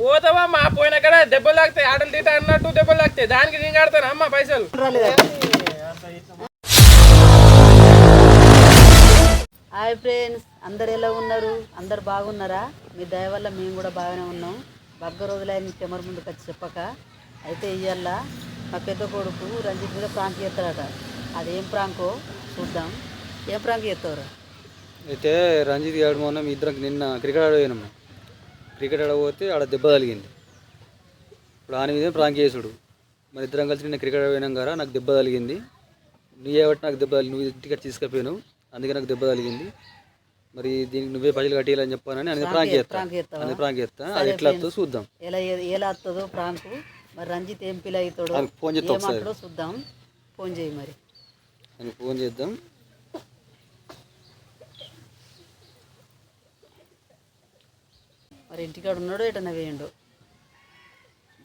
పోతావా? మా పోయిన కదా దెబ్బలు తాకుతాయి ఆటలు తీట అన్నట్టు దెబ్బలు తాకుతాయి దానికి నేను కడతాను అమ్మ పైసలు? హాయ్ ఫ్రెండ్స్ అందరు ఎలా ఉన్నారు? అందరు బాగున్నారా? మీ దయ వల్ల మేము కూడా బాగానే ఉన్నాం. బగ్గ రోజులైన కెమెర ముందుకు వచ్చి చెప్పక. అయితే ఇయ్యాల మా పెద్ద కొడుకు రంజిత్ మీద ప్రాంక్ చేస్తాడట. అదేం ప్రాంకో? చూద్దాం. ఏం ప్రాంక్ చేస్తావురా? అయితే రంజిత్ గారు మొన్న మీ ఇద్దరం నిన్న క్రికెట్ ఆడ పోయినాం క్రికెట్ ఆడ పోతే ఆడ దెబ్బ తగిలింది. ఇప్పుడు ఆయన మీద ప్రాంక్ చేసుడు మన ఇద్దరం కలిసి నిన్న క్రికెట్ పోయినాం కదా నాకు దెబ్బ తగిలింది. నువ్వే బట్టి నాకు దెబ్బ తగిలి నువ్వు ఇంటికి వచ్చి తీసుకుపోయావు అందుకే నాకు దెబ్బ తగిలింది. మరి దీనికి నువ్వే పైసలు కట్టియాలని చెప్పానని అందుకే ప్రాంక్ చేస్తా. ప్రాంక్ చేస్తావా అందుకే ప్రాంక్ చేస్తా. అది ఎట్లా వస్తుందో చూద్దాం. ఎలా ఎలా వస్తుందో ప్రాంకు. మరి రంజిత్ ఏం పిల్ల అవుతాడో ఫోన్ చేస్తా చూద్దాం. ఫోన్ చేయి మరి. ఫోన్ చేద్దాం. మరి ఇంటికాడ ఉన్నాడో ఎటన్నా వేయండు?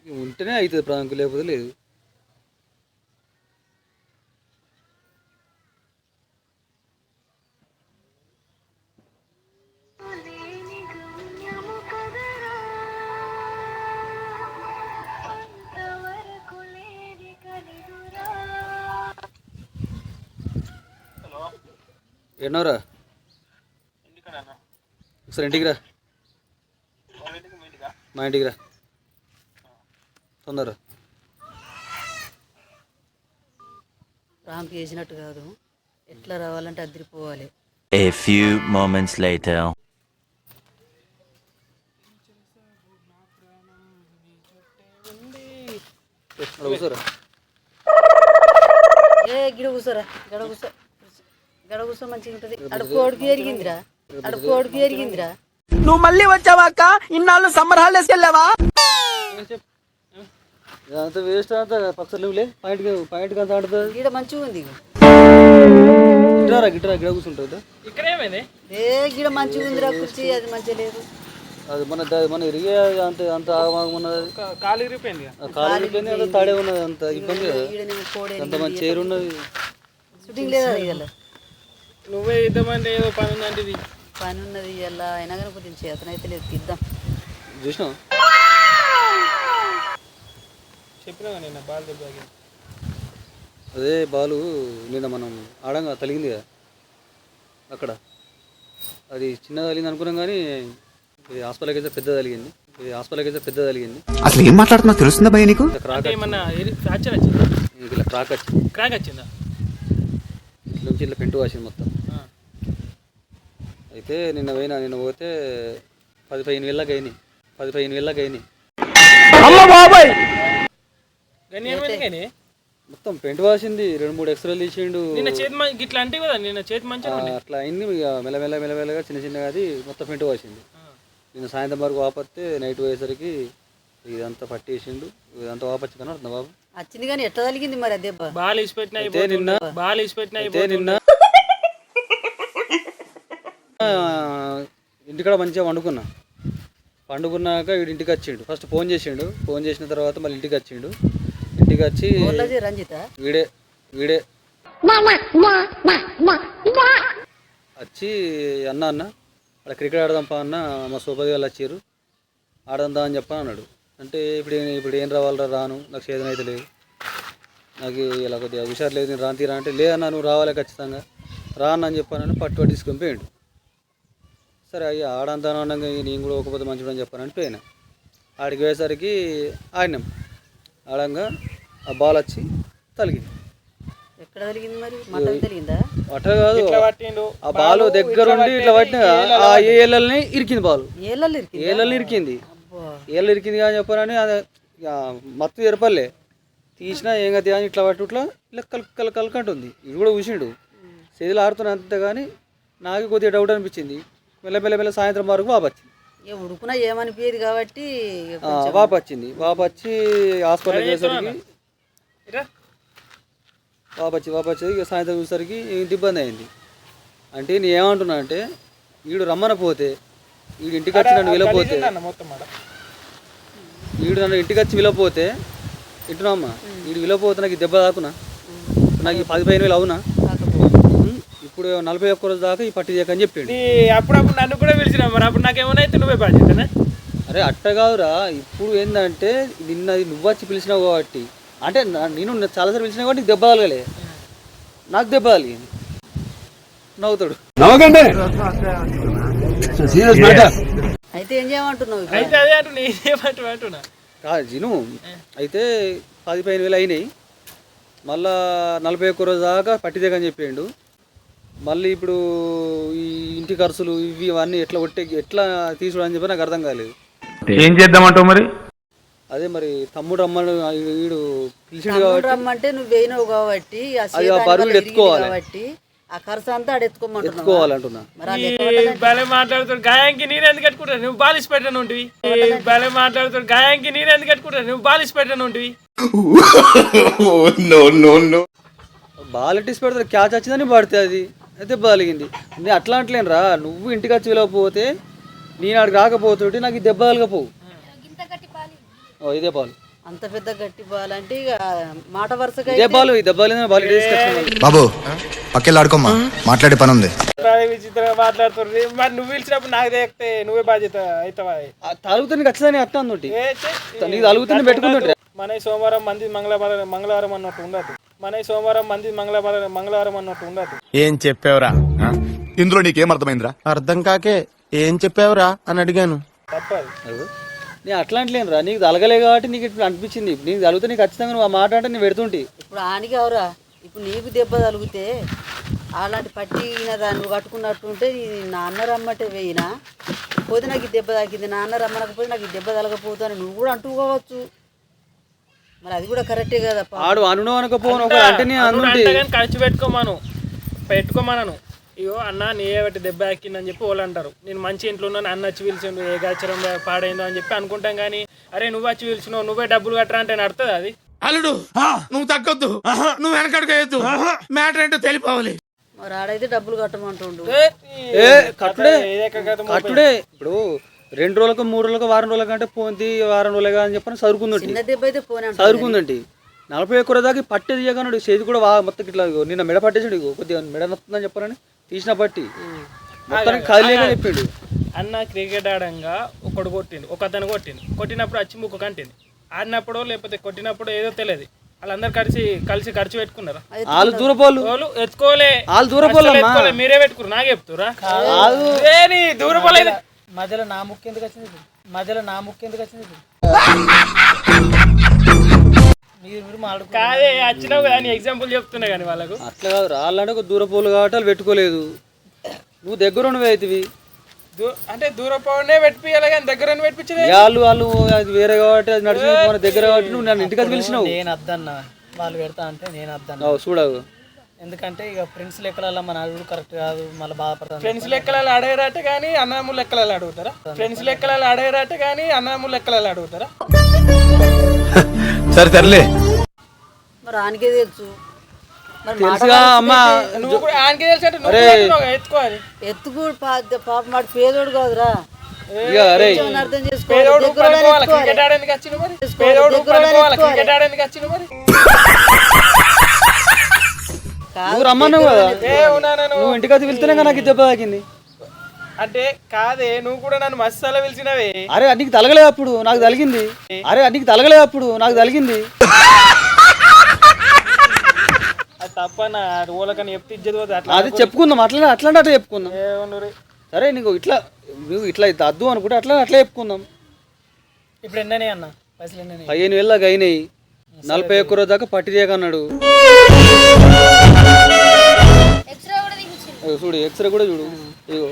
ఉంటేనే అవుతుంది ప్రాంక్ లేకపోతే లేదు. ఎన్నోరా ఒకసారి ఇంటికి రా. మా ఇంటికి రా. తొందర ప్రాంక్ చేసినట్టు కాదు. ఎట్లా రావాలంటే అదిరిపోవాలి A few moments later. కూర్చోరా. ఏ గిడ కూర్చోరా. గడ కూర్చో. గడ కూర్చో మంచిగా ఉంటుంది. అక్కడ కోడికి ఎరిగిందిరా. అక్కడ కోడికి ఎరిగిందిరా. నువ్వు మళ్ళీ వచ్చావా అక్క? ఇన్నాళ్ళు సమ్మర్ హాలిడేస్కి వెళ్ళావా? వేస్ట్ అంతా? పక్కన లేవులే పాయింట్ పాయింట్ అంత ఆడుతుంది గిడ మంచిగా ఉంది గిటారా గిటారా గిడ కూర్చుంటుంది ఇక్కడ ఏమైంది ఏ గిడ మంచిగా ఉందిరా కుర్చీ అది మంచిగా లేదు. అది మన మన ఇరిగే అంత అంత ఆగమాగమన్నది కాలు ఇరిగిపోయింది. కాలు ఇరిగిపోయింది, అంత తాడే ఉన్నది అంత ఇబ్బంది కదా. అంత మంచి చైర్ ఉన్నది షూటింగ్ లేదా ఇవాళ నువ్వే ఇద్దామంటే ఏదో పని ఉందంటే పని ఉన్నది ఇవాళ అయినా కానీ కొంచెం చేతనైతే లేదు ఇద్దాం చూసినావు? చెప్పినా నిన్న బాల్ దెబ్బ తాకింది. అదే బాలు నిన్న మనం ఆడంగా తలిగింది కదా అక్కడ. అది చిన్నగా తగిలింది అనుకున్నాం కానీ ఇది హాస్పిటల్కి అయితే పెద్ద తగిలింది ఇది హాస్పిటల్కి అయితే పెద్ద తగిలింది అసలు ఏం మాట్లాడుతున్నా తెలుస్తుందా భయ నీకు? ఇట్లా క్రాక్ ఏమన్నా ఫ్రాక్చర్ వచ్చిందా? ఇట్లా క్రాక్ వచ్చింది. క్రాక్ వచ్చిందా? ఇట్లా నుంచి ఇట్లా పెంటు వాసింది మొత్తం. అయితే నిన్న పోయినా నిన్న పోతే పది పదిహేను వేలకు అయినాయి పది పదిహేను వేలకు అయినాయి. కానీ కానీ మొత్తం పెంటు వాసింది రెండు మూడు ఎక్స్రేలు తీసిండు. నిన్న చేతి గిట్లా అంటే కదా నిన్న చేతి మంచిగా అట్లా అయింది ఇక మెల్లమెల్ల మెల్లమెల్లగా చిన్న చిన్నగా అది మొత్తం పెంటు వాసింది. నిన్న సాయంత్రం వరకు వాపత్తే నైట్ పోయేసరికి ఇదంతా పట్టేసిండు ఇదంతా వాపచ్చి కనబడుతుంది బాబు? వచ్చింది కానీ ఎట్లా తలిగింది మరి దెబ్బ? బాల్ ఇసిపెట్టిన అయితే నిన్న బాల్ ఇసిపెట్టిన నిన్న ఇంటికాడ మంచిగా వండుకున్నా. పండుకున్నాక వీడు ఇంటికి వచ్చిండు. ఫస్ట్ ఫోన్ చేసిండు. ఫోన్ చేసిన తర్వాత మళ్ళీ ఇంటికి వచ్చిండు. ఇంటికి వచ్చి వీడే వీడే. వచ్చి అన్న అన్న అక్కడ క్రికెట్ ఆడదాం పా అన్న మా సోపతి వాళ్ళు వచ్చారు. ఆడదాం అని చెప్పని అన్నాడు. అంటే ఇప్పుడు ఇప్పుడు ఏం రావాలరా రాను. నాకు చేదన అయితే లేదు. నాకు ఇలా కొద్దిగా హుషారు లేదు. నేను రాను తీరా అంటే లేదన్నా నువ్వు రావాలి ఖచ్చితంగా. రా అన్న అని చెప్పానని పట్టు పట్టి తీసుకొని పోయాడు. సరే అయ్యా ఆడంతాను అనగా నేను కూడా ఒకపోతే మంచిగా అని చెప్పానని పోయినా. ఆడికి పోయేసరికి ఆడినాం. ఆడంగా ఆ బాల్ వచ్చి తలిగింది. ఎక్కడ తలిగింది మరి? మటన్ తలిగిందా? అట్ట కాదు. ఆ బాలు దగ్గరుండి ఇట్లా పట్టిన ఆ ఏళ్ళని ఇరికింది బాలు. ఏళ్ళని ఇరికింది? అబ్బో. ఏళ్ళు ఇరికింది కానీ చెప్పారని అది ఇక మత్తు ఎరపల్లే తీసినా ఏం కదా అని ఇట్లా పట్టు ఇట్లా ఇలా కల్ కల్ కలకంటుంది. ఇది కూడా చూసిండు. చేతులు ఆడుతున్నా అంతే కానీ నాకు కొద్దిగా డౌట్ అనిపించింది. మెల్ల మెల్ల మెల్ల సాయంత్రం వరకు వాపు వచ్చింది. ఇక ఉడుకున ఏమనిపించదు కాబట్టి ఇక వచ్చింది. వాపు వచ్చి హాస్పిటల్కి వెళ్ళేసరికి ఇరా వాపు వచ్చి వాపు వచ్చి ఇక సాయంత్రం చూసేసరికి ఇంత ఇబ్బంది అయింది. అంటే నేను ఏమంటున్నా అంటే వీడు రమ్మన పోతే వీడు ఇంటికి వచ్చి నన్ను వెళ్ళపోతే అన్న మొత్తం ఆడ. వీడు నన్ను ఇంటికి వచ్చి విలపోతే ఇంటున్నామ్మా వీడు విలపోతే నాకు ఈ దెబ్బ తాకునా? నాకు ఈ పది పదిహేను వేలు అవునా? ఇప్పుడు నలభై ఒక్క రోజు దాకా ఈ పట్టి చేయకని చెప్పిండు. అప్పుడప్పుడు నన్ను కూడా పిలిచినా మరి అప్పుడు నాకేమైనా అయితే నువ్వే బాధ్యతనే అరే అట్ట కాదురా. ఇప్పుడు ఏంటంటే నిన్న నువ్వు వచ్చి పిలిచినావు కాబట్టి అంటే నా- నేను చాలాసార్లు పిలిచినా కాబట్టి నీకు దెబ్బ తగలలే. నాకు దెబ్బ తగిలింది. నవ్వుతాడు. అయితే ఏం చేయమంటున్నావు ఇప్పుడు? అయితే అదే అంటున్నా కాదు జిను అయితే పది పదిహేను వేలు అయినాయి. మళ్ళా నలభై ఒక్క రోజు దాకా పట్టిదేగని చెప్పిండు. మళ్ళీ ఇప్పుడు ఈ ఇంటి ఖర్చులు ఇవి ఇవన్నీ ఎట్లా కొట్టే ఎట్లా తీసుడు అని చెప్పి నాకు అర్థం కాలేదు. ఏం చేద్దామంటావు మరి? అదే మరి తమ్ముడు అమ్మడు వీడు పిలిచిండు కాబట్టి. రమ్మంటే నువ్వు వేయినావు కాబట్టి ఆ అది ఆ బరువు ఎత్తుకోవాలి. కాబట్టి ఆ ఖర్చు అంతా ఆడ ఎత్తుకోమంటున్నావు? ఎత్తుకోవాలంటున్నా. మరి భలే మాట్లాడుతాడు గాయానికి నేను ఎందుకు కట్టుకుంటాను నువ్వు బాలిసి పెట్టను ఉంటివి భలే మాట్లాడుతాడు గాయానికి నేను ఎందుకు కట్టుకుంటాను నువ్వు బాలిసి పెట్టను ఉంటివి బాలెట్టిసి పెడతారు. క్యాచ్ వచ్చిందని పడితే అది. అయితే బాలిగింది. నేను అట్లా అంటలేను రా నువ్వు ఇంటికి వచ్చి వెళ్ళకపోతే నేను ఆడికి రాకపోతుంటే నాకు ఈ దెబ్బ తగలకపోవు ఓ ఇదే బాల్. అంత పెద్ద గట్టి బాలంటే ఇక మాట వరుసగా ఇదే బాల్ ఈ దెబ్బ బాల్ బాబు పక్కెళ్ళాడుకోమ్మా. మాట్లాడే పని ఉంది విచిత్రంగా మాట్లాడుతుంది మరి నువ్వు పిలిచినప్పుడు నాకు దేకితే నువ్వే బాధ్యత అవుతావా తలుగుతుంది ఖచ్చితంగా అట్లా అందుంటి నీకు తలుగుతుంది పెట్టుకుంటుంటే మన సోమవారం మంది మంగళవారం మంగళవారం అన్నట్టు ఉండదు. మన సోమవారం మంది మంగళవారం మంగళవారం అన్నట్టు ఉండదు. ఏం చెప్పావురా? ఇందులో నీకేం అర్థమైందిరా అర్థం కాకే ఏం చెప్పావురా అని అడిగాను. తప్పదు. నేను అట్లా అంటలేను రా నీకు తలగలే కాబట్టి నీకు ఇప్పుడు అనిపించింది. నీకు తలిగితే నీకు ఖచ్చితంగా నువ్వు ఆ మాట అంటే నేను పెడుతుంటి. ఇప్పుడు ఆనికి అవరా ఇప్పుడు నీకు దెబ్బ తగిలితే అలాంటి పట్టిన దాన్ని కట్టుకున్నట్టు ఉంటే నాన్న రమ్మంటే వేయినా? పోతే నాకు ఈ దెబ్బ తాకింది నాన్న రమ్మనకపోతే నాకు ఈ దెబ్బ తలగపోతాను నువ్వు కూడా అంటుకోవచ్చు మరి అది కూడా కరెక్టే కదా. ఆడు అనును అనకపోను ఒక అంటే అనుడు ఖర్చు పెట్టుకోమను. పెట్టుకోమనను. ఇగో అన్న నీ బట్టి దెబ్బ ఎక్కిందని చెప్పి వాళ్ళు అంటారు. నేను మంచి ఇంట్లో ఉన్నాను అన్న వచ్చి పిలిచిండు ఏ గాచరం పాడైందో అని చెప్పి అనుకుంటాం కానీ అరే నువ్వు వచ్చి పిలిచినావు నువ్వే డబ్బులు కట్టరా అంటే నడుతుంది అది? అల్లుడు నువ్వు తగ్గొద్దు. నువ్వు వెనకడుగు మ్యాటర్ ఏంటో తెలిపోవాలి. మరి ఆడైతే డబ్బులు కట్టమంటుండు. కట్టుడే. కట్టుడే. ఇప్పుడు రెండు రోజులకు మూడు రోజులకు వారం రోజుల కంటే పోంది వారం రోజులుగా అని చెప్పని సరుకుందండి. చదువుకుందండి నలభై ఒక్క రోజు దాకా పట్టి తీయగానే చేతి కూడా వా మొత్తం ఇట్లా నిన్న మెడ పట్టేసాడు ఇగో కొద్దిగా మెడ నొస్తుందని చెప్పారని తీసిన పట్టి మొత్తానికి కదిలేగా చెప్పిండు. అన్న క్రికెట్ ఆడంగా ఒకడు కొట్టిండు ఒక అతను కొట్టిండు. కొట్టినప్పుడు వచ్చి ముక్కు కంటింది. ఆడినప్పుడు లేకపోతే కొట్టినప్పుడు ఏదో తెలియదు. వాళ్ళందరూ కలిసి కలిసి ఖర్చు పెట్టుకున్నారా? వాళ్ళు దూరపోళ్ళు వాళ్ళు. ఎత్తుకోలే. వాళ్ళు. ఎత్తుకోలే మీరే పెట్టుకురు నాకు చెప్తురా దూరపోలేదు మధ్యలో నా ముక్కు ఎందుకు వచ్చింది మధ్యలో నా ముక్కు ఎందుకు వచ్చింది మీరు కాదే వచ్చినావు కదా ఎగ్జాంపుల్ చెప్తున్నా కానీ వాళ్ళకు. అట్లా కాదు రాళ్ళంటే ఒక దూరపోలు కాబట్టి వాళ్ళు పెట్టుకోలేదు. నువ్వు దగ్గర ఉన్నవి అవుతుంది అంటే దూరపోనే పెట్టియాలి కానీ దగ్గర వాళ్ళు వాళ్ళు అది వేరే కాబట్టి అది నడిచి మన దగ్గర కాబట్టి నువ్వు నన్ను ఇంటికి వచ్చి పిలిచినావు. నేను వద్దన్నా వాళ్ళు పెడతా అంటే నేను వద్దన్నా అవు, చూడవు. ఎందుకంటే ఇక ఫ్రెండ్స్ లెక్కలలో మన అడుగు కరెక్ట్ కాదు మళ్ళీ బాధపడతాను ఫ్రెండ్స్ లెక్కలలో అడగరాట కానీ అన్నదమ్ముల లెక్కలలో అడుగుతారా? ఫ్రెండ్స్ లెక్కలలో అడగరాట కానీ అన్నదమ్ముల లెక్కలలో అడుగుతారా? సరే తరలే మరి ఆనికే తెలుసు. తెలుసుగా అమ్మ నువ్వు కూడా ఆయనకి తెలిసి అంటే నువ్వు కూడా ఎత్తుకోవాలి. ఎత్తుకు పాప మాట పేదోడు కాదురా. ఇక అరే. కొంచెం అర్థం పేదోడు పనుకోవాలి క్రికెట్ ఆడేందుకు వచ్చిన మరి? పేదోడు పనుకోవాలి క్రికెట్ ఆడేందుకు వచ్చిన మరి? నువ్వు రమ్మన్నావు కదా? నువ్వు ఇంటికి వచ్చి పిలిస్తేనే కదా నాకు ఈ దెబ్బ తాకింది. అంటే కాదే నువ్వు కూడా నన్ను మసాలా పిలిచినవే. అరే నీకు తలగలే అప్పుడు నాకు తలిగింది. అరే నీకు తలగలే అప్పుడు నాకు తలిగింది. అది ఓలకని చెప్తే ఇజ్జత అట్లా అది చెప్పుకుందాం అట్లా అట్లాంటి అట్లా చెప్పుకుందాం. సరే నీకు ఇట్లా నువ్వు ఇట్లా ఇది అద్దు అనుకుంటే అట్లా అట్లా చెప్పుకుందాం. ఇప్పుడు ఎన్ననే అన్న? పైసలు ఎన్ననే? పదిహేను వేల దాకా అయినాయి. నలభై ఒక్క రోజు దాకా పట్టి తీయకన్నాడు ఎక్స్రే కూడా చూడు. ఇగో.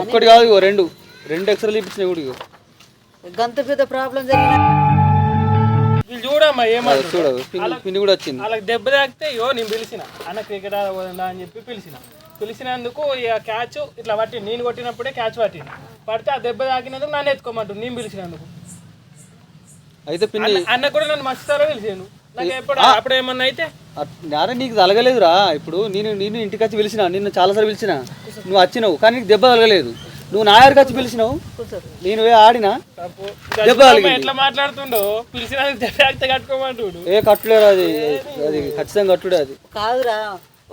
ఒక్కటి కాదు ఇగో రెండు. రెండు ఎక్స్రేలు ఇప్పించినాయి కూడా ఇగో. గంత పెద్ద ప్రాబ్లం జరిగిన వీళ్ళు చూడమ్మా ఏమన్నారు చూడు పిన్ని పిన్ని కూడా వచ్చింది. వాళ్ళకి దెబ్బ తాకితే యో నేను పిలిచిన. అన్న క్రికెట్ ఆడబోదా అని చెప్పి పిలిచిన. పిలిచినందుకు ఇక క్యాచ్ ఇట్లా పట్టింది. నేను కొట్టినప్పుడే క్యాచ్ పట్టింది. పడితే ఆ దెబ్బ తాకినందుకు నన్ను ఎత్తుకోమంటుంది నేను పిలిచినందుకు. అయితే పిన్ని అన్న- కూడా నన్ను మస్తారో పిలిచాను అరే నీకు తలగలేదురా. ఇప్పుడు నేను నేను ఇంటికి వచ్చి పిలిచిన నిన్ను చాలాసార్లు పిలిచిన. నువ్వు వచ్చినావు కానీ నీకు దెబ్బ తలగలేదు. నువ్వు నా దగ్గరికి వచ్చి పిలిచినావు. నేను ఆడినా దెబ్బ ఏ కట్టులేడు అది. అది ఖచ్చితంగా కట్టుడే అది. కాదురా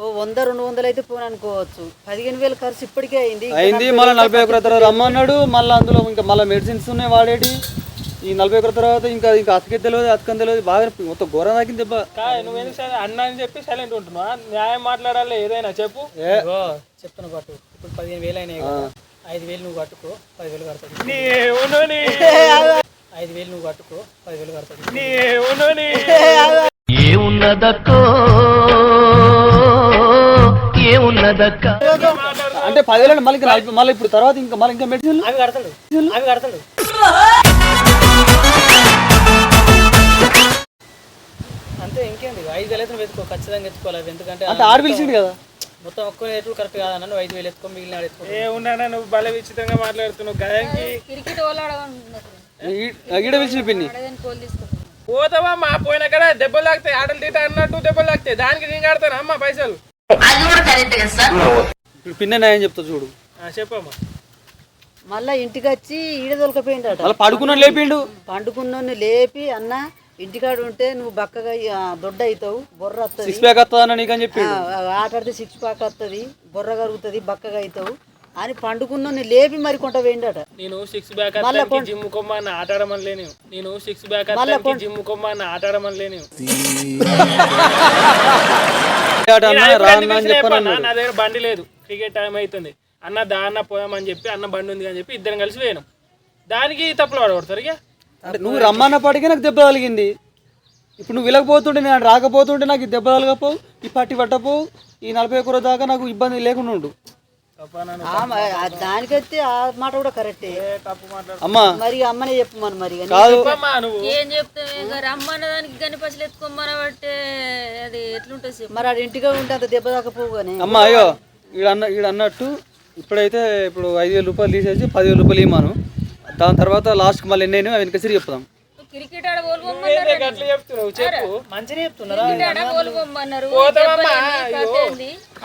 ఓ వంద రెండు వందలు అయితే పోను అనుకోవచ్చు. పదిహేను వేలు ఖర్చు ఇప్పటికే అయింది. అయింది మళ్ళీ నలభై ఒకరి తర్వాత రమ్మన్నాడు. మళ్ళీ అందులో ఇంకా మళ్ళీ మెడిసిన్స్ ఉన్నాయి వాడేటి. ఈ నలభై ఒకరి తర్వాత ఇంకా ఇంకా అతకే తెలియదు అతకని తెలియదు బాగా మొత్తం ఘోరం తాకింది దెబ్బ. కాదు నువ్వు ఎందుకు సరే అన్న అని చెప్పి సైలెంట్ ఉంటున్నావా? న్యాయం మాట్లాడాలి ఏదైనా చెప్పు. చెప్తున్నా పట్టు ఇప్పుడు పదిహేను వేలు అయినాయి కదా ఐదు వేలు నువ్వు కట్టుకో పదివేలు కడతాడు ఐదు వేలు నువ్వు కట్టుకో పదివేలు కడతాడు నీ ఏమునోని అంటే పదివేలు మళ్ళీ మళ్ళీ ఇప్పుడు తర్వాత ఇంకా మళ్ళీ ఇంకా మెడిసిన్ అవి కడతాడు అవి కడతాడు ఐదు వేలు అయితే నువ్వు ఎత్తుకో ఖచ్చితంగా ఎత్తుకోవాలి అవి. ఎందుకంటే అంటే పిలిచిండు కదా? మొత్తం ఒక్క కరెక్ట్ కాదన్న నువ్వు ఐదు వేలు ఎత్తుకో మిగిలిన ఆడు ఎత్తుకో ఏ ఉన్నానా నువ్వు భలే విచిత్రంగా మాట్లాడుతున్నావు ఈ- ఈడ పిలిచిన పిన్ని. పోతావా మా పోయిన కదా దెబ్బలు తాకుతాయి ఆటలు తీట అన్నట్టు దెబ్బలు తాకుతాయి దానికి నేను కడతాను? అమ్మ పైసలు. ఇప్పుడు పిన్న న్యాయం చెప్తా చూడు. ఆ, చెప్పమ్మా. మళ్ళా ఇంటికి వచ్చి ఈడ దొలకపోయిండట మళ్ళీ పడుకున్నాడు లేపిండు. పండుకున్నోని లేపి అన్న ఇంటికాడ ఉంటే నువ్వు బక్కగా దొడ్డ అవుతావు బొర్ర వస్తుంది సిక్స్ ప్యాక్ చెప్పి ఆట ఆడితే సిక్స్ ప్యాక్ వస్తుంది బొర్ర కరుగుతుంది బక్కగా అవుతావు అని పండుకున్నోని లేపి మరి కొంట వేయండట. నేను సిక్స్ బ్యాక్ జిమ్ కొమ్మ అని ఆటాడమని లేని నేను సిక్స్ బ్యాక్ జిమ్ కొమ్మ అని ఆటాడమని లేని ఆట అన్న రా అన్న అని చెప్పాను నా దగ్గర బండి లేదు. క్రికెట్ టైం అవుతుంది అన్న దా అన్న పోయామని చెప్పి అన్న బండి ఉంది అని చెప్పి ఇద్దరం కలిసి పోయినాం. దానికి తప్పులు పడబడతారు ఇక అంటే నువ్వు రమ్మన్నప్పటికీ నాకు దెబ్బ తగిలింది. ఇప్పుడు నువ్వు వెళ్ళకపోతుంటే నేను రాకపోతుంటే నాకు ఈ దెబ్బ తగలకపోవు ఈ పట్టి పట్టపోవు ఈ నలభై ఒక్క రోజు దాకా నాకు ఇబ్బంది లేకుండా ఉండు. ఆ మ- ఆ దానికైతే ఆ మాట కూడా కరెక్టే. అమ్మా. మరి అమ్మనే చెప్పమని మరి. ఏం చెప్తావు? ఇక రమ్మన్న దానికి గని పైసలు ఎత్తుకోమని బట్టే అది ఎట్లుంటుంది చెప్పు. మరి ఆడ ఇంటిగా ఉంటే అంత దెబ్బ దాకపోవు కానీ అమ్మా అయ్యో ఈడ అన్నట్టు ఇప్పుడైతే ఇప్పుడు ఐదు వేల రూపాయలు తీసేసి పదివేల రూపాయలు ఇవ్వమాను. దాని తర్వాత లాస్ట్కి మళ్ళీ అయినా వెనక సరి చెప్తాం క్రికెట్ ఆడ కోలుకోమన్నారు అట్లా చెప్తున్నావు చెప్పు. మంచిగా చెప్తున్నారా?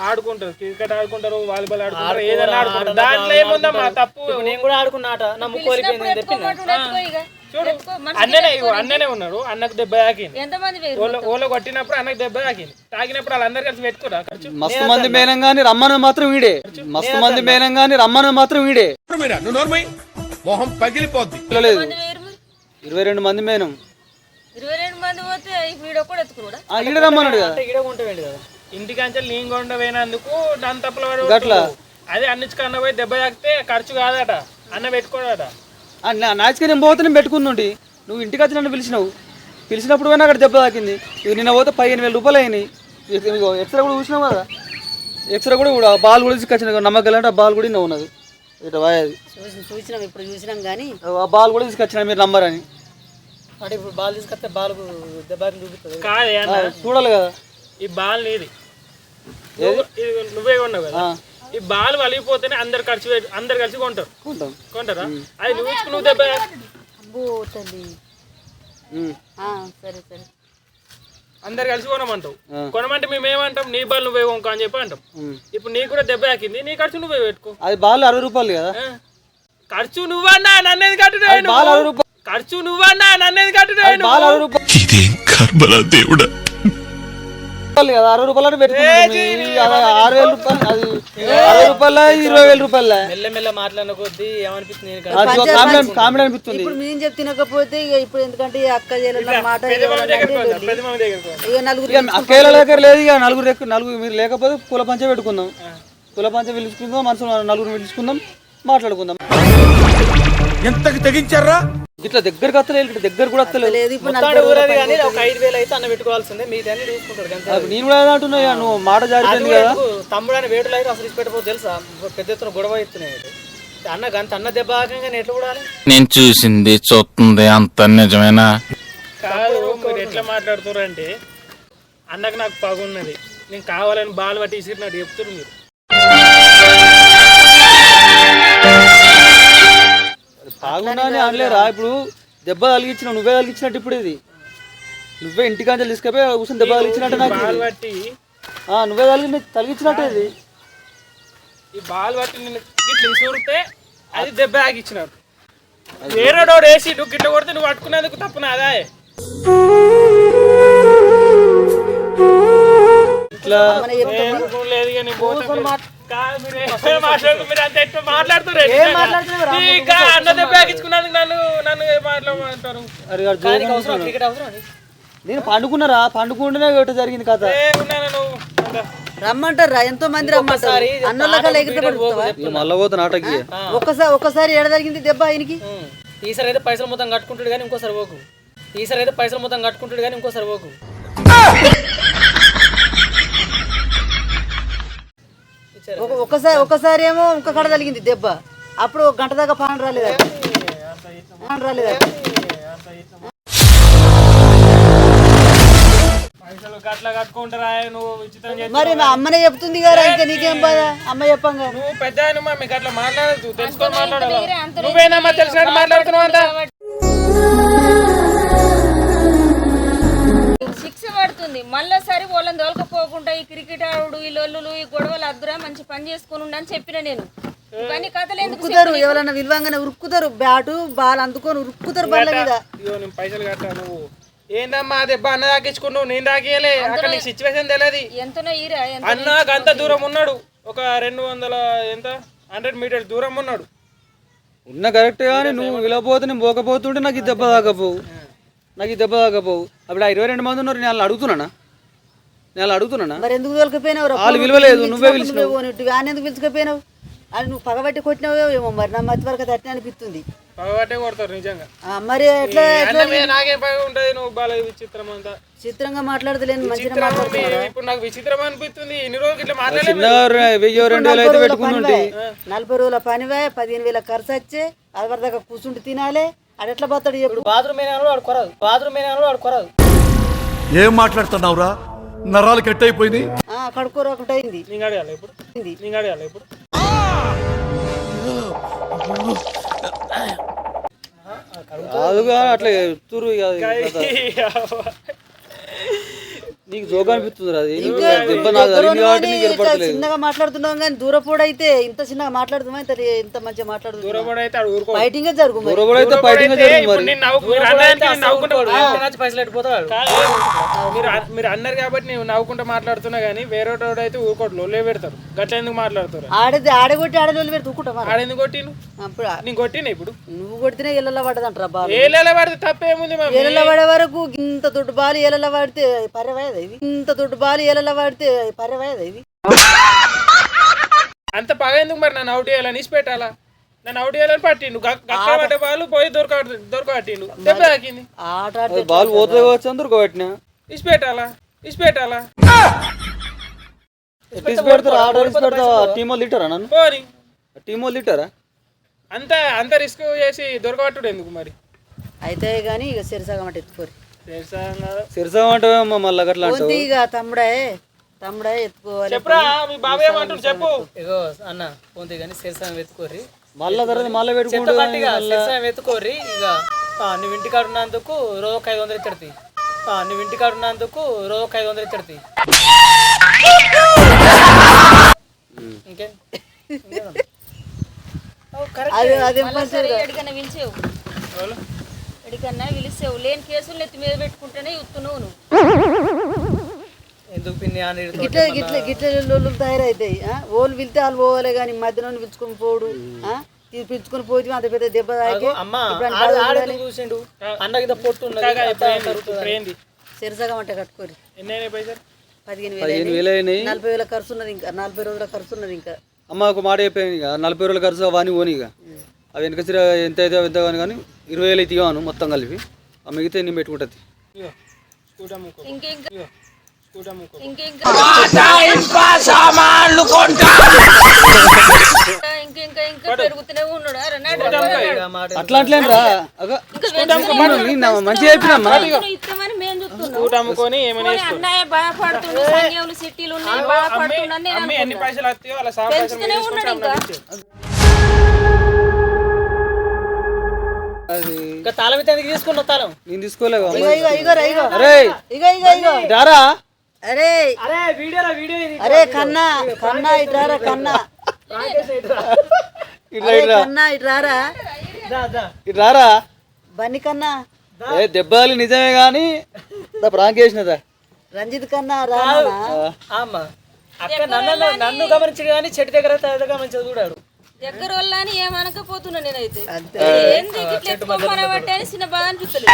ఆడుకుంటారు క్రికెట్ ఆడుకుంటారు వాలీబాల్ ఆడుకుంటారు ఏదైనా ఆడుకుంటారు. దాంట్లో ఏముందమ్మా తప్పు? నేను కూడా ఆడుకున్న ఆట నా ముక్కు వెళ్ళిపోయింది నేను చెప్పింది. చూడు అన్ననే అన్ననే ఉన్నాడు అన్నకు దెబ్బ తాకింది. ఓలో కొట్టినప్పుడు అన్నకు దెబ్బ తాకింది. తాకినప్పుడు వాళ్ళందరూ కలిసి పెట్టుకోరా ఖర్చు? మస్తు మంది మేనం కానీ రమ్మని మాత్రం వీడే. మస్తు మంది మేనం కానీ రమ్మని మాత్రం వీడే. మొహం పగిలిపోద్ది? ఇరవై రెండు మంది మేనం. ఇరవై రెండు మంది పోతే ఇప్పుడు వీడు ఒక్కడు ఎత్తుకున్నాడా? ఆ, ఈడ రమ్మన్నాడు కదా. అంటే ఈడ కదా? దాని తప్పులు గట్లా. అదే పోయి దెబ్బ తాకితే ఖర్చు కాదట. అన్న పెట్టుకోడట. ఆ, నా- నాచుకే నేను పోతే నేను పెట్టుకుంటుంటి నువ్వు ఇంటికి వచ్చి నన్ను పిలిచినావు. పిలిచినప్పుడు పోయినా అక్కడ దెబ్బ తాకింది. ఇవి నిన్న పోతే పదిహేను వేల రూపాయలు అయినాయి. ఎక్స్రే కూడా చూసినావు? కదా ఎక్స్రే కూడా కూడా బాల్ కూడా తీసుకొచ్చిన నమ్మకం అంటే ఆ బాల్ కూడా ఇన్న ఉన్నది. ఇట్లా వాయేది చూసి చూసినాం ఇప్పుడు చూసినాం కానీ ఆ బాల్ కూడా తీసుకొచ్చిన మీరు నంబర్ అని. అంటే ఇప్పుడు బాల్ తీసుకొస్తే బాల్ దెబ్బకి చూపిస్తుంది. కాదే అన్న. చూడాలి కదా. ఈ బాల్ నీది. నువ్వు- ఇది నువ్వే కొన్నావు కదా. ఆ, ఈ బాల్ వలిగిపోతేనే అందరు పెట్టి అందరు కలిసి కొంటారు. కొంటాం. కొంటారా? అది నువ్వు ఇచ్చుకు నువ్వు దెబ్బ ఉమ్. ఆ, సరే సరే. అందరు కలిసి కొనమంటావు. కొనమంటే మేము ఏమంటాం? నీ బాల్ నువ్వే కొనుక్కో అని చెప్పి అంటాం. ఇప్పుడు నీకు కూడా దెబ్బ తాకింది నీ ఖర్చు నువ్వే పెట్టుకో. అది బాల్ అరవై రూపాయలు కదా? ఖర్చు నువ్వన్నా నన్నేది కట్టుడు రూపాయలు. ఖర్చు నువ్వన్నా నన్నేది కట్టుడు ఇదేం కర్మలా దేవుడా. కదా అరవై రూపాయలు అది ఆరు వేల రూపాయలు అది అరవై రూపాయల ఇరవై వేల రూపాయల? మెల్ల మెల్ల మాట్లాడిన కొద్దీ ఏమనిపిస్తుంది కామెడీ కామెడీ అనిపిస్తుంది. ఇప్పుడు మేము చెప్ తినకపోతే ఇక ఇప్పుడు ఎందుకంటే అక్క మాట ఇక నలుగురు అక్కేళ్ళ దగ్గర లేదు ఇక నలుగురు నలుగురు మీరు లేకపోతే కుల పంచ పెట్టుకుందాం. కుల పంచ పిలుచుకుందాం మనసు నలుగురు పిలుచుకుందాం మాట్లాడుకుందాం. ఎంతకి తెగించారా? ఇట్లా దగ్గరకు వస్తలేదు ఇట్లా దగ్గర కూడా వస్తలేదు. లేదు ఇప్పుడు మొత్తం నలుగురు ఊరేది కానీ ఒక ఐదు వేలు అయితే అన్న పెట్టుకోవాల్సిందే చూసుకుంటాడు అంతే అది నేను కూడా అంటున్నా ఇక నువ్వు మాట జారిపోయింది కూడా కదా. ఎందుకు? తమ్ముడు అని వేటులో అయితే అసలు పెట్టబోదు తెలుసా? పెద్ద ఎత్తున గొడవ ఎత్తున్నాయి అన్న గంత అన్న దెబ్బ ఆకంగా ఎట్లా కూడాలి? నేను చూసింది చూస్తుంది అంత నిజమేనా? కాదు మీరు ఎట్లా మాట్లాడుతున్నారు అంటే అన్నకు నాకు పగున్నది. నేను కావాలని బాల్ పట్టి ఇసిరినట్టు చెప్తున్నారు మీరు. బాగున్నా అని అనలేరా? ఇప్పుడు దెబ్బ తగిలించిన నువ్వే తగిలించినట్టు ఇప్పుడు ఇది. నువ్వే ఇంటికాంచెలు తీసుకపోయి కూర్చొని దెబ్బ తగిలించినట్టు నాకు ఇది. ఆ, నువ్వే తగిలి తగిలించినట్టు ఇది. ఈ బాల్ పట్టి నేను ఇట్లా ఇసురితే అది దెబ్బ ఆగిచ్చినాడు వేరేడోడు వేసి నువ్వు గిట్ల కొడితే నువ్వు పట్టుకునేందుకు తప్పు నాదా. ఏం లేదు కానీ పోతే నేను పండుకున్నారా? పండుకుంటేనే ఒకటి జరిగింది కథ. రమ్మంటారా? ఎంతో మంది రమ్మంటారు? అన్నోళ్ళ ఎగిరి మళ్ళా పోతా నాటకి. ఒక్కసారి ఒక్కసారి ఎడ జరిగింది దెబ్బ ఆయనకి. ఈసారి అయితే పైసలు మొత్తం కట్టుకుంటాడు కానీ ఇంకోసారి పోకు. ఈసారి అయితే పైసలు మొత్తం కట్టుకుంటాడు కానీ ఇంకోసారి పోకు. ఒక ఒక్కసారి ఒక్కసారి ఏమో ఇంక కడ తగిలింది దెబ్బ. అప్పుడు ఒక గంట దాకా పాన రాలేదా? పాన రాలేదా? పైసలు గట్ల కట్టుకుంటారా? నువ్వు విచిత్రం చేస్తావు. మరి మా అమ్మనే చెప్తుంది కదా ఇంకా నీకేం బాధ? అమ్మ చెప్పంగా. నువ్వు పెద్ద మీకు అట్లా మాట్లాడదు తెలుసుకొని మాట్లాడాలి. నువ్వేనమ్మా తెలిసినట్టు మాట్లాడుతున్నావు అంతా పడుతుంది మళ్ళీసారి వాళ్ళని దొరకపోకుండా ఈ క్రికెట్ ఆడుడు ఈ లొల్లులు ఈ గొడవలు అద్దురా మంచి పని చేసుకుని ఉండని చెప్పిన నేను. ఇవన్నీ కథలు ఎందుకు ఎవరన్నా విలువంగానే ఉరుక్కుతారు. బ్యాటు బాల్ అందుకొని ఉరుక్కుతారు బల్ల మీద. నేను పైసలు కట్టా నువ్వు. ఏందమ్మా దెబ్బ అన్న తాకించుకున్నావు నేను తాకియలే. అక్కడ నీకు సిచ్యువేషన్ తెలియదు ఎంతనో ఈరా ఎంత అన్న గంత దూరం ఉన్నాడు. ఒక రెండు వందల ఎంత? హండ్రెడ్ మీటర్స్ దూరం ఉన్నాడు. ఉన్న కరెక్ట్ కానీ నువ్వు ఇలా పోతే నేను పోకపోతుంటే నాకు ఈ దెబ్బ తాకపోవు నాకు ఈ దెబ్బ తాకపోవు అప్పుడు ఆ ఇరవై రెండు మంది ఉన్నారు నేను అడుగుతున్నానా? నేను అడుగుతున్నానా? మరి ఎందుకు తోలుకపోయినావు వాళ్ళు విలువలేదు, నువ్వే పిలిచినావు. ఆయన ఎందుకు పిలుచుకపోయినావు? అది నువ్వు పగబట్టి కొట్టినావో ఏమో మరి నా మధ్య వరకు అట్నే అనిపిస్తుంది. పగబట్టే కొడతారు నిజంగా. ఆ, మరి ఎట్లా నాకేం పగ ఉంటుంది నువ్వు బాగా విచిత్రం అంతా చిత్రంగా మాట్లాడతలేను మంచిగా ఇప్పుడు నాకు విచిత్రం అనిపిస్తుంది ఇన్ని రోజులు ఇట్లా మాట్లాడలేదు చిన్నగా రె- వెయ్యి రెండు వేలు అయితే పెట్టుకుని నలభై రోజుల పనివే పదిహేను వేల ఖర్చు వచ్చే అది వరకు దాకా కూర్చుంటే తినాలి అది ఎట్లా పోతాడు చెప్పు. బాత్రూమ్ అయినా వాడు కొరదు. బాత్రూమ్ అయినా వాడు కొరదు. ఏం మాట్లాడుతున్నావురా? నరాలు కట్ అయిపోయింది ఆ, కడుక్కోరు ఒకటి అయింది. నీకు అడగాలి ఇప్పుడు. నీకు అడగాలి ఇప్పుడు. కాదుగా అట్లా కథ. నీకు జోగా అనిపిస్తుంది అది చిన్నగా మాట్లాడుతున్నాం కానీ దూరపోడు అయితే ఇంత చిన్నగా మాట్లాడుతున్నాం ఇంత ఇంత మంచిగా మాట్లాడుతున్నాం దూరం అయితే ఆడు ఊరుకో ఫైటింగ్ జరుగు మరి దూరబడి అయితే ఫైటింగ్ మరి అన్నారు కాబట్టి నేను నవ్వుకుంటా మాట్లాడుతున్నా కానీ వేరే అయితే ఊరుకోడు లొల్లే పెడతారు గట్ల ఎందుకు మాట్లాడుతారు ఆడది ఆడగొట్టి ఆడలోళ్ళు పెడితే ఊకుంటా మరి ఆడెందుకు కొట్టిను నేను కొట్టిన ఇప్పుడు నువ్వు కొడితేనే ఇళ్ళల్లో పడ్డదంటారా బాలు ఏలేలా పడితే తప్పేముంది ఏళ్ళలో పడే వరకు ఇంత దొడ్డు బాలు ఏళ్ళలో పడితే ఇంత దొడ్డు బాలు ఏళ్ళలో పడితే పర్యవాయదా ఇది అంత పగ ఎందుకు మరి నన్ను అవుట్ చేయాలని ఇసి పెట్టాలా? నన్ను అవుట్ చేయాలని పట్టిండు. గక్క గక్క పడ్డ వాళ్ళు పోయి దొరక దొరకబట్టిండు దెబ్బ తాకింది. ఆట ఆడితే బాల్ పోతుంది కావచ్చు అందరు కొట్టినా? ఇసి పెట్టాలా? ఇసి పెట్టాలా? తీసి పెడతారు? ఆర్డర్ తీసి పెడతావా? టీమ్ వాళ్ళు నన్ను? పోని. టీమ్ వాళ్ళు అంత అంత రిస్క్ చేసి దొరకబట్టుడు ఎందుకు మరి? అయితే కానీ ఇక సిరసగం అంటే ఎత్తుకోరు. సిరసా మళ్ళీ అట్లా ఇక తమ్ముడే తమ్ముడే ఎత్తుకోవాలి. చెప్పురా మీ బాబాయ్ ఏమంటాడు చెప్పు. ఇగో అన్న పోతే కానీ శిరసాయం వెతుకోర్రి. మళ్ళా తర్వాత పెట్టుకుంటూ వెతుకోర్రి. ఇక ఆ, నువ్వు ఇంటికాడ ఉన్నందుకు రోజు ఒక ఐదు వందలు ఇచ్చడితే నువ్వు ఇంటికాడ ఉన్నందుకు రోజు ఒక ఐదు వందలు ఇచ్చడితే ఇంకేం? అది అదే ఎడికన్నా ఎడికన్నా పిలిచేవు లేని కేసులు ఎత్తి మీద పెట్టుకుంటేనే ఇస్తున్నావు నువ్వు. ఎందుకు పిన్ని అని గిట్ల గిట్ల గిట్ల లొల్లులు తయారవుతాయి ఆ? ఓళ్ళు పిలితే వాళ్ళు పోవాలి కానీ మధ్యలో పిలుచుకొని పోడు. ఆ? తీ- పిలుచుకొని పోతే అంత పెద్ద దెబ్బ తాకి అమ్మ ఆడ ఆడెందుకు చూసిండు? అన్న కింద పొట్టు ఉన్నది సిరసగం అంటే కట్టుకోరు ఎన్ని అయినాయి పైసలు? పదిహేను వేలు నలభై వేల ఖర్చు ఉన్నది ఇంకా నలభై రోజుల ఖర్చు ఉన్నది ఇంకా. అమ్మ ఒక మాట అయిపోయింది ఇక. నలభై రోజుల ఖర్చు అవన్నీ పోనీ ఇక. అవి వెనక సిర ఎంత అయితే ఎంత కానీ కానీ ఇరవై వేలు అయితే ఇవ్వను మొత్తం కలిపి. ఆ మిగతా నేను పెట్టుకుంటుంది. అట్లా మంచిగా చెప్పినమ్మా ఏమైనా పైసలు వస్తాయో అలా ఇంకా అది. ఇంకా తాళం అయితే ఎందుకు తీసుకున్నావు తాళం? నేను తీసుకోలేవు ఇగో ఇగో ఇగో రా, ఇగో. అరే ఇగో ఇగో ఇగో. దారా? అరే. అరే వీడియోరా వీడియో ఇది. అరే కన్నా కన్నా ఇటు రారా కన్నా. ఇట్లా ఇట్లా బన్నీ కన్నా. ఏ దెబ్బలు నిజమే కానీ దా ప్రాంక్ చేసినదా రంజిత్ కన్నా అక్క నన్ను నన్ను గమనించడు కానీ చెట్టు దగ్గర గమనించదు చూడాడు. దగ్గర వాళ్ళ అని ఏమనకపోతున్నా నేనైతే ఏంది ఇట్లా అని చిన్న బాధ అనిపిస్తుంది.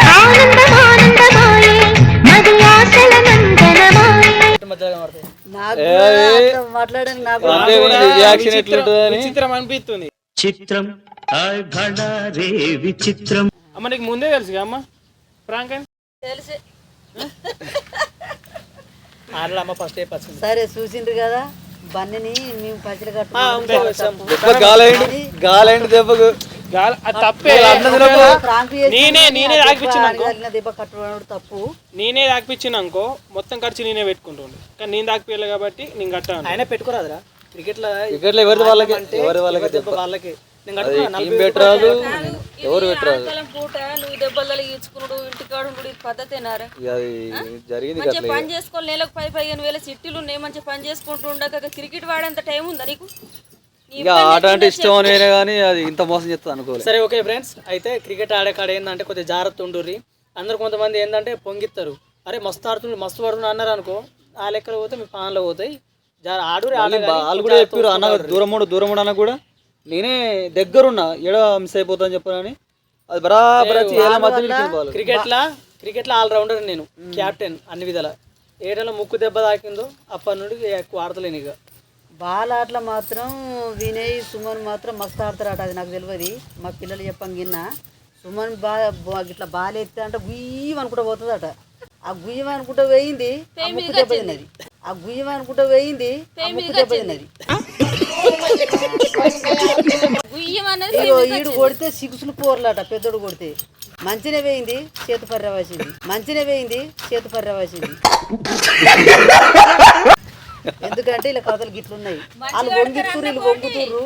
చిత్రం రే విచిత్రం. అమ్మ నీకు ముందే తెలుసు అమ్మ? ప్రాంక్ తెలిసే. అమ్మ ఫస్ట్ ఏ పచ్చింది సరే చూసిండ్రు కదా. మేము దెబ్బకు. తప్పే. చేసి నేనే నేనే తగిలిన దెబ్బ కట్టుకోవడం తప్పు. నేనే అనుకో మొత్తం ఖర్చు నేనే పెట్టుకుంటుండే. కానీ నేను తాగిపోయాలి కాబట్టి నేను కట్టాను. ఆయన పెట్టుకోరాదురా. క్రికెట్లో క్రికెట్లో ఎవరిది వాళ్ళకి? ఎవరి వాళ్ళకి దెబ్బ? వాళ్ళకి? నేను ఎవరు పెట్టరాదు పూట నువ్వు దెబ్బలు తగిలించుకున్నాడు ఇంటికాడు ఇది పద్ధతేనారా అది జరిగింది మంచిగా పని చేసుకోవాలి నెలకు పది పదిహేను వేల చిట్టీలు ఉన్నాయి మంచిగా పని చేసుకుంటూ ఉండక క్రికెట్ వాడేంత టైం ఉందా నీకు? ఇక ఆట అంటే ఇష్టం అనేనే కానీ అది ఇంత మోసం చేస్తుంది అనుకోలేదు సరే ఓకే ఫ్రెండ్స్. అయితే క్రికెట్ ఆడే కాడ ఏంటంటే కొద్దిగా జాగ్రత్త ఉండుర్రి. అందరు కొంతమంది ఏంటంటే పొంగిస్తారు అరే మస్తు ఆడుతుండ్రు మస్తు పడుతున్నారు అన్నారు అనుకో ఆ లెక్కలు పోతే మీ పాన్లో పోతాయి. ఆడ వాళ్ళు కూడా చెప్పారు అన్న దూరం మూడు దూరం అన్న కూడా. నేనే దగ్గరున్నా ఏడ మిస్ అయిపోతా అని చెప్పానని అది బరాబర్ వచ్చి ఏళ్ళ మధ్య బాల్ క్రికెట్ లా క్రికెట్లో ఆల్రౌండర్ నేను కెప్టెన్ అన్ని విధాల. ఏడలో ముక్కు దెబ్బ తాకిందో అప్పటి నుండి ఎక్కువ ఆడతలేను ఇక. బాల్ ఆటలు మాత్రం వినయ్ సుమన్ మాత్రం మస్తు ఆడతారట అది నాకు తెలియదు మా పిల్లలు చెప్పం గిన్న సుమన్ బా ఇట్లా బాల్ ఎత్తే అంటే గుయ్యం అనుకుంటా పోతుందట. ఆ గుయ్యం అనుకుంటా వేయింది ఆ ముక్కు దెబ్బ తిన్నది. ఆ గుయ్యం అనుకుంటా ఇగో ఈడు కొడితే సిగుసులు పోర్లట పెద్దోడు కొడితే. మంచినే వేయింది చేతు పర్రవాసింది మంచినే వేయింది చేతు పర్రవాసింది ఎందుకంటే ఇలా కథలు గిట్లున్నాయి వాళ్ళు వంగితుర్రు వీళ్ళు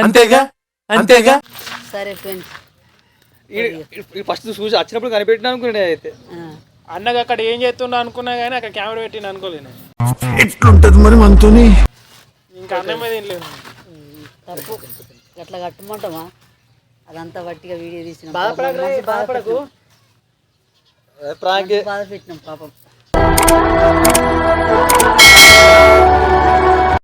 అంతేగా? అంతేగా? సరే ఫ్రెండ్స్ ఫస్ట్ చూసి వచ్చినప్పుడు కనిపెట్టినా అనుకునే అయితే. అన్నగా అక్కడ ఏం చేస్తున్నా అనుకున్నా కానీ అక్కడ కెమెరా పెట్టిన అనుకోలేను ఎట్లుంటది మరి మనతోని? ఇంకా అన్నం మీద ఏం లేదు. తప్పు అట్లా కట్టుమంటామా అదంతా వట్టిగా వీడియో తీసిన బాధపడకు బాధ పెట్టినాం పాపం.